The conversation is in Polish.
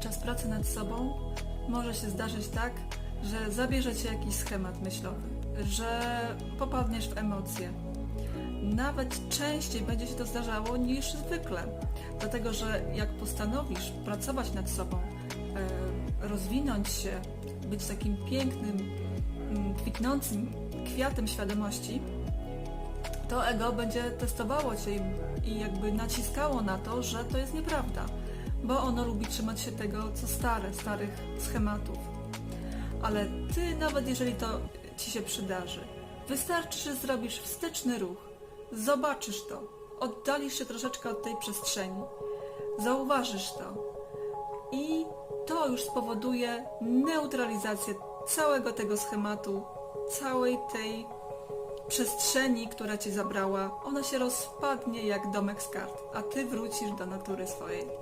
podczas pracy nad sobą może się zdarzyć tak, że zabierze cię jakiś schemat myślowy, że popadniesz w emocje. Nawet częściej będzie się to zdarzało niż zwykle, dlatego że jak postanowisz pracować nad sobą, e, rozwinąć się, być takim pięknym, mm, kwitnącym kwiatem świadomości, to ego będzie testowało cię i- i jakby naciskało na to, że to jest nieprawda, bo ono lubi trzymać się tego, co stare, starych schematów. Ale ty, nawet jeżeli to ci się przydarzy, wystarczy, że zrobisz wsteczny ruch, zobaczysz to, oddalisz się troszeczkę od tej przestrzeni, zauważysz to. I to już spowoduje neutralizację całego tego schematu, całej tej przestrzeni, która cię zabrała, ona się rozpadnie jak domek z kart, a ty wrócisz do natury swojej.